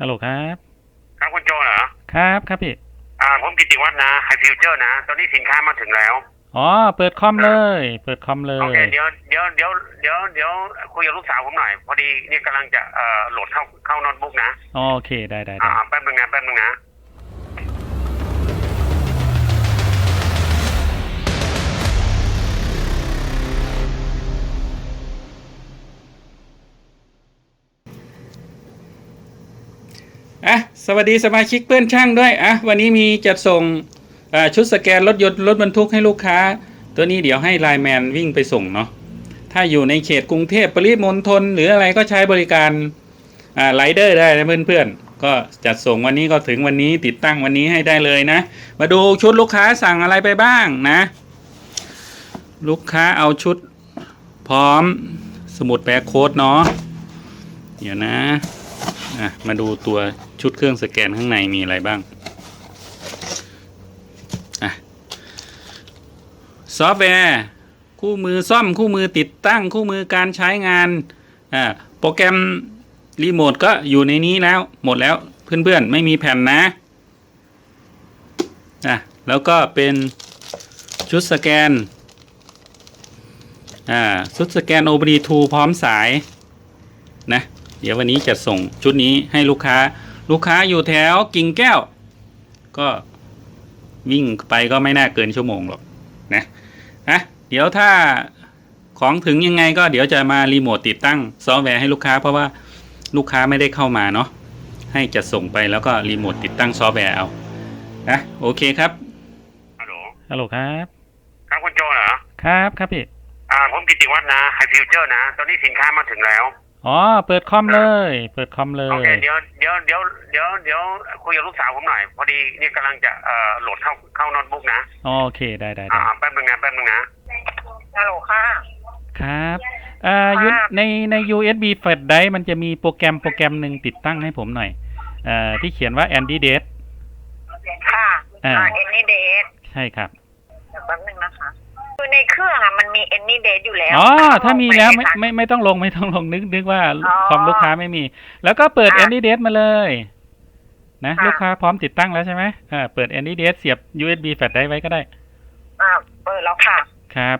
ฮัลโหลครับ ครับคุณโจเหรอ ครับครับพี่ อ่า ผมกิติวัฒน์นะไฮฟิวเจอร์นะ ตอนนี้สินค้ามาถึงแล้ว อ๋อ เปิดคอมเลย เปิดคอมเลโอยเค เดี๋ยว เดี๋ยว เดี๋ยว เดี๋ยว เดี๋ยวคุยกับลูกสาวผมหน่อย พอดีเนี่ยกำลังจะเอ่อโหลดเข้าเข้าโน้ตบุ๊กนะอ๋อโอเค ได้ได้อ่าได้แป๊บนึงนะ แป๊บนึงนะ สวัสดีสมาชิกเพื่อนช่างด้วยอะวันนี้มีจัดส่งชุดสแกนรถยนต์รถบรรทุกให้ลูกค้า ตัวนี้เดี๋ยวให้ไลน์แมนวิ่งไปส่งเนาะถ้าอยู่ในเขตกรุงเทพปริมณฑลหรืออะไรก็ใช้บริการไลเดอร์ได้นะเพื่อนๆ ก็จัดส่งวันนี้ก็ถึงวันนี้ติดตั้งวันนี้ให้ได้เลยนะ มาดูชุดลูกค้าสั่งอะไรไปบ้างนะ ลูกค้าเอาชุดพร้อมสมุดแปะโค้ดเนาะเดี๋ยวนะะมาดูตัว ชุดเครื่องสแกนข้างในมีอะไรบ้างอะซอฟต์แวร์ คู่มือซ่อมคู่มือติดตั้งคู่มือการใช้งานอ่าโปรแกรมรีโมทก็อยู่ในนี้แล้ว หมดแล้วเพื่อนๆ ไม่มีแผ่นนะอะแล้วก็เป็นชุดสแกนอ่าชุดสแกน OBD2 พร้อมสายนะเดี๋ยววันนี้จะส่งชุดนี้ให้ลูกค้า ลูกค้าอยู่แถวกิ่งแก้ว ก็วิ่งไปก็ไม่น่าเกินชั่วโมงหรอกนะนะเดี๋ยวถ้าของถึงยังไงก็เดี๋ยวจะมารีโมทติดตั้งซอฟต์แวร์ให้ลูกค้าเพราะว่าลูกค้าไม่ได้เข้ามาเนาะให้จะส่งไปแล้วก็รีโมทติดตั้งซอฟต์แวร์เอานะโอเคครับฮัลโหลฮัลโหลครับครับคุณโจเหรอครับครับพี่อ่าผมกิติวัฒน์นะไฮฟิวเจอร์นะ ตอนนี้สินค้ามาถึงแล้ว อ๋อ เปิดคอมเลย เปิดคอมเลโอยเคเดี๋ยวเดี๋ยวเดี๋ยวเดี๋ยวเดี๋ยวคุยกับลูกสาวผมหน่อย พอดีเนี่ยกำลังจะเอ่อโหลดเข้าเข้าโน้ตบุ๊กนะอ๋อโอเค ได้ได้อ่าได้แป๊บนึงนะแป๊บนึงนะฮัลโหลค่ะ ครับอ่าครับยุในใน USB flash drive มันจะมีโปรแกรมโปรแกรมหนึ่งติดตั้งให้ผมหน่อยเอ่อที่เขียนว่า Andy Date ค่ะอ่าเอ็นนี่เดทใช่ครับเดี๋ยวแป๊บนึงนะคะคือ ในเครื่องอะมันมีเอ็นนี่เดทอยู่แล้วอ๋อถ้ามีแล้วไม่ค่ะไม่ไม่ต้องลงไม่ต้องลงนึกนึกว่าอ๋อคอมลูกค้าไม่มี แล้วก็เปิดค่ะ Andy Date มาเลยนะค่ะลูกค้าพร้อมติดตั้งแล้วใช่ไหมอ่าเปิด Andy Date เสียบ USB flash drive ไว้ก็ได้อ่าเปิดแล้วค่ะ ครับ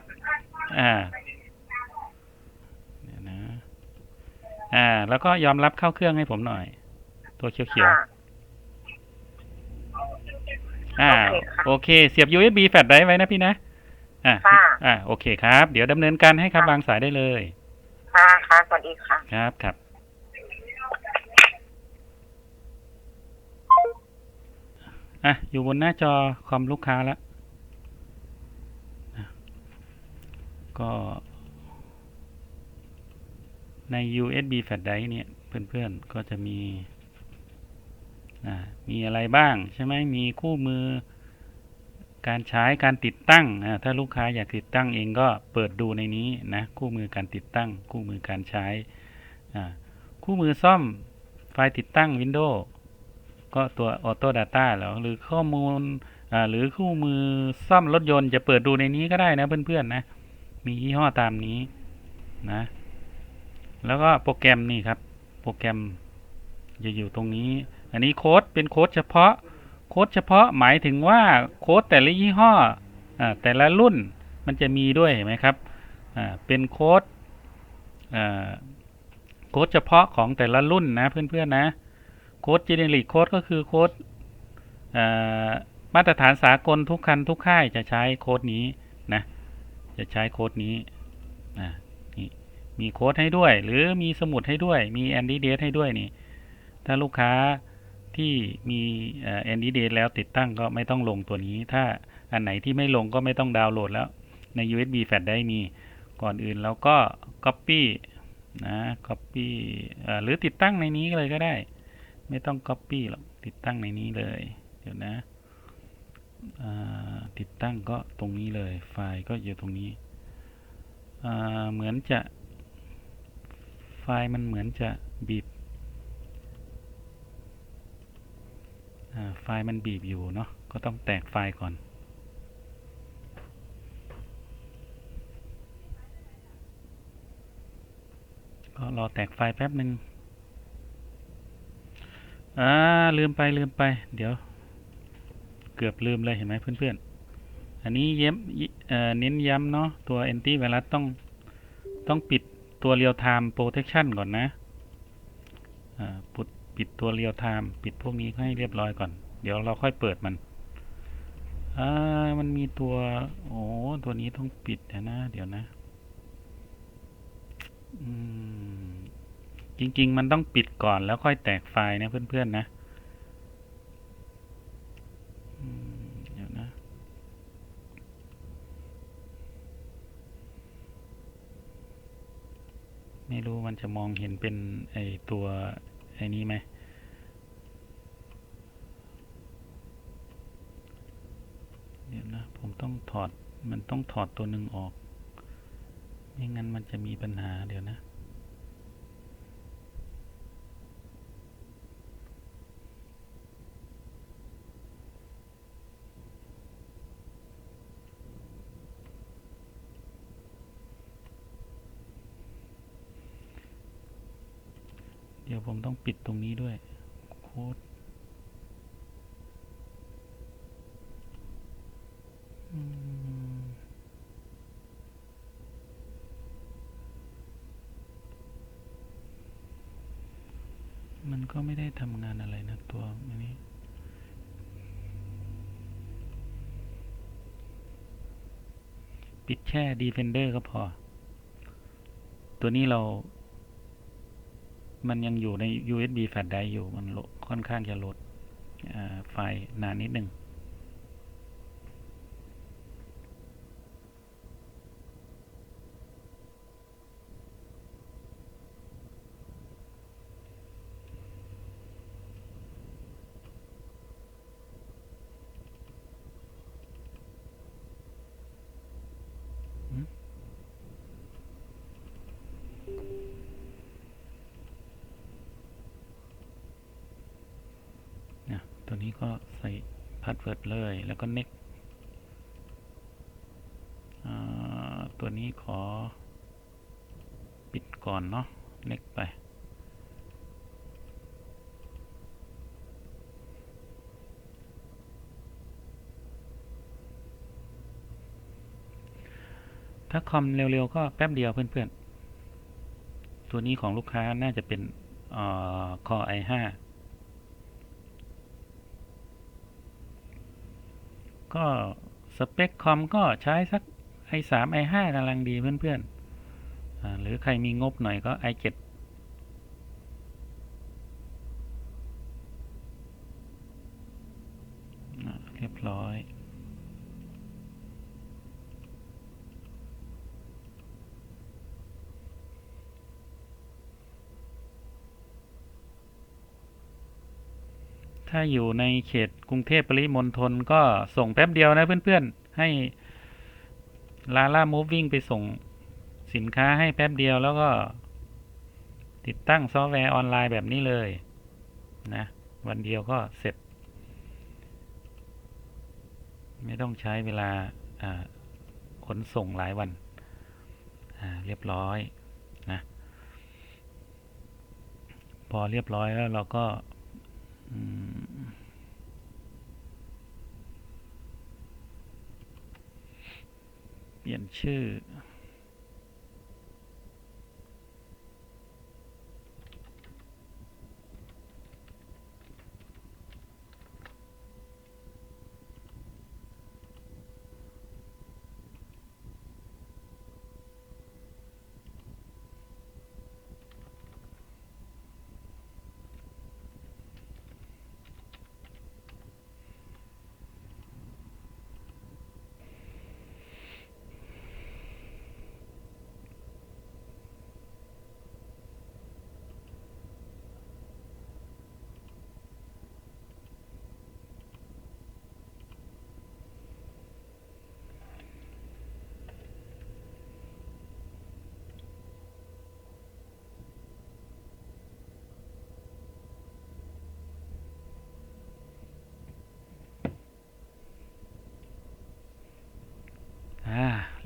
อ่าเดี๋ยวนะ อ่า แล้วก็ยอมรับเข้าเครื่องให้ผมหน่อย ตัวเขียวค่ะๆอ่าโอเคค่ะโอเค เสียบ USB แฟลชไดรฟ์ไว้นะพี่นะ อ่าค่ะ อ่าโอเคครับ เดี๋ยวดำเนินการให้ครับค่ะวางสายได้เลยค่ะค่ะสวัสดีค่ะ ครับครับอะอยู่บนหน้าจอคอมลูกค้าแล้วอะก็ ใน USB flash drive เนี่ย เพื่อนๆ ก็จะมีอ่ามีอะไรบ้าง ใช่ไหมมีคู่มือ การใช้การติดตั้ง ถ้าลูกค้าอยากติดตั้งเองก็เปิดดูในนี้นะคู่มือการติดตั้ง คู่มือการใช้ คู่มือซ่อมไฟล์ติดตั้ง Windows ก็ตัว Auto Data แล้วหรือข้อมูลหรือคู่มือซ่อมรถยนต์จะเปิดดูในนี้ก็ได้นะเพื่อนๆนะ มียี่ห้อตามนี้นะ แล้วก็โปรแกรมนี่ครับ โปรแกรมจะอยู่ตรงนี้ อันนี้โค้ดเป็นโค้ดเฉพาะ โค้ดเฉพาะหมายถึงว่าโค้ดแต่ละยี่ห้ออ่าแต่ละรุ่นมันจะมีด้วยเห็นไหมครับอ่าเป็นโค้ดอ่าโค้ดเฉพาะของแต่ละรุ่นนะเพื่อนๆนะโค้ด generic โค้ดก็คือโค้ดอ่ามาตรฐานสากลทุกคันทุกค่ายจะใช้โค้ดนี้นะจะใช้โค้ดนี้อ่านี่มีโค้ดให้ด้วย หรือมีสมุดให้ด้วย มี Andy Date ให้ด้วยนี่ถ้าลูกค้า ที่มีเอ่อ Andy Date แล้วติดตั้งก็ไม่ต้องลงตัวนี้ ถ้าอันไหนที่ไม่ลงก็ไม่ต้องดาวน์โหลดแล้วใน USB flash ได้มีก่อนอื่นแล้วก็ Copy นะ Copy หรือติดตั้งในนี้เลยก็ได้ ไม่ต้อง Copy หรอกติดตั้งในนี้เลย เดี๋ยวนะติดตั้งก็ตรงนี้เลย ไฟล์ก็อยู่ตรงนี้ เหมือนจะ ไฟล์มันเหมือนจะบีบ อ่า ไฟล์มันบีบอยู่เนาะก็ต้องแตกไฟล์ก่อน ก็รอแตกไฟล์แป๊บหนึ่งอ่าลืมไปลืมไป เดี๋ยว เกือบลืมเลยเห็นไหมเพื่อนๆ อันนี้เย้มเน้นย้ำเนาะตัว anti virus ต้องต้องปิดตัว real time protection ก่อนนะอ่าปิดปิดตัว real time ปิดพวกนี้ให้เรียบร้อยก่อน เดี๋ยวเราค่อยเปิดมันอ่ามันมีตัวโอ้ตัวนี้ต้องปิดนะนะ เดี๋ยวนะอืมจริง ๆ มันต้องปิดก่อนแล้วค่อยแตกไฟล์นะเพื่อนๆนะอืมเดี๋ยวนะ ไม่รู้มันจะมองเห็นเป็นไอตัวไอ้นี้ไหม เดี๋ยวนะ ผมต้อง ถอดมันต้องถอดตัวหนึ่งออก ไม่งั้นมันจะมีปัญหาเดี๋ยวนะเดี๋ยวผมต้องปิดตรงนี้ด้วย โค้ด ก็ไม่ได้ทำงานอะไรนะตัวอันนี้ ปิดแช่ Defender ก็พอ ตัวนี้เรา มันยังอยู่ใน USB flash drive อยู่ มันโหลดค่อนข้างจะโหลดไฟล์นานนิดหนึ่ง เนี้ก็ใส่พาสเวิร์ดเลย แล้วก็ next ตัวนี้ขอ ปิดก่อนเนาะ next ไป ถ้าคอมเร็วๆ ก็แป๊บเดียวเพื่อนๆ ตัวนี้ของลูกค้าน่าจะเป็นเอ่อ i5 ก็สเปคคอมก็ใช้สัก i3 i5 กำลังดีเพื่อนๆ หรือใครมีงบหน่อยก็ i7 อ่าเรียบร้อย ถ้าอยู่ในเขตกรุงเทพปริมณฑลก็ส่งแป๊บเดียวนะเพื่อนๆ ให้ลาล่ามูฟวิ่งไปส่งสินค้าให้แป๊บเดียวแล้วก็ติดตั้งซอฟต์แวร์ออนไลน์แบบนี้เลยนะ วันเดียวก็เสร็จ ไม่ต้องใช้เวลาขนส่งหลายวันเรียบร้อยนะ พอเรียบร้อยแล้วเราก็ เปลี่ยนชื่อ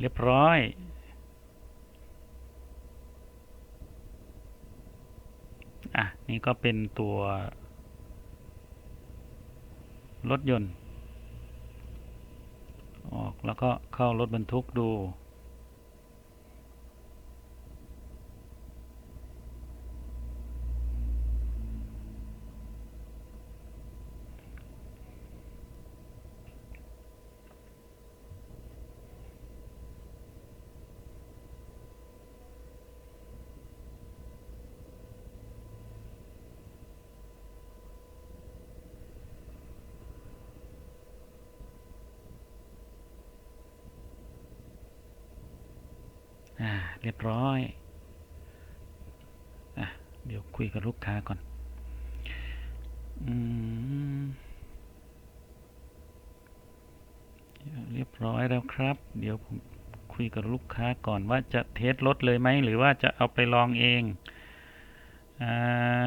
เรียบร้อย อะ นี่ก็เป็นตัว รถยนต์ ออกแล้วก็เข้ารถบรรทุกดู เรียบร้อยอะเดี๋ยวคุยกับลูกค้าก่อนอืมเรียบร้อยแล้วครับ เดี๋ยวผมคุยกับลูกค้าก่อนว่าจะเทสรถเลยไหม หรือว่าจะเอาไปลองเอง อ่า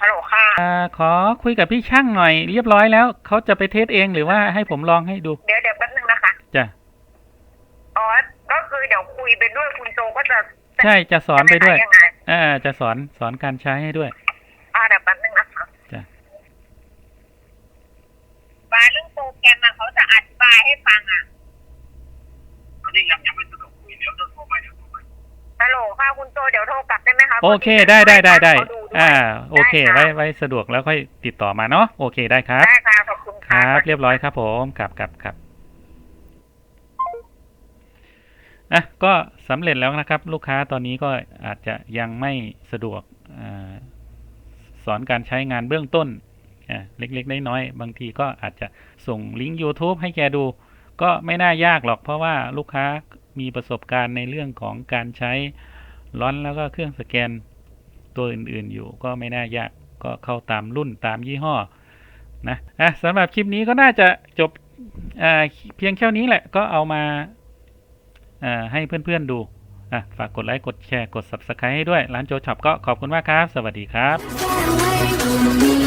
ฮัลโหลค่ะ อ่า ขอคุยกับพี่ช่างหน่อยเรียบร้อยแล้วเขาจะไปเทสเองหรือว่าให้ผมลองให้ดูเดี๋ยวเดี๋ยวแป๊บนึงนะคะจ้ะอ๋อก็คือเดี๋ยวคุยไปด้วยคุณโจก็จะใช่จะสอนไปด้วยจะม่ขยังไงอ่าจะสอนสอนการใช้ให้ด้วยอ่าเดี๋ยวแป๊บนึงนะคะจ้ะบายเรื่องโปรแกรมอะเขาจะอธิบายให้ฟังอะตอนนี้ยังยังไม่สะดวกคุยเดี๋ยวโทรไปเดี๋ยวโทรไปฮัลโหลค่ะคุณโจเดี๋ยวโทรกลับได้ไหมคะโอเคได้ได้ได้ได้เขา ด้วยอ่า โอเคได้ไว้ค่ะไว้สะดวกแล้วค่อยติดต่อมาเนาะ โอเคได้ครับ ได้ค่ะขอบคุณคค่ะรับ เรียบร้อยครับผมครับครับครับอะ ก็สำเร็จแล้วนะครับ ลูกค้าตอนนี้ก็อาจจะยังไม่สะดวกอาสอนการใช้งานเบื้องต้นอ่าเล็กๆน้อยๆบางทีก็อาจจะส่งลิงก์ YouTube ให้แกดู ก็ไม่น่ายากหรอกเพราะว่าลูกค้ามีประสบการณ์ในเรื่องของการใช้ล้อนแล้วก็เครื่องสแกน ตัวอื่นๆอยู่ก็ไม่น่ายากก็เข้าตามรุ่นตามยี่ห้อนะอะสำหรับคลิปนี้ก็น่าจะจบอ่าเพียงแค่นี้แหละก็เอามาอ่าให้เพื่อนๆดูอะฝากกดไลค์กดแชร์กด Subscribe ให้ด้วย ร้านโจช็อปก็ขอบคุณมากครับ สวัสดีครับ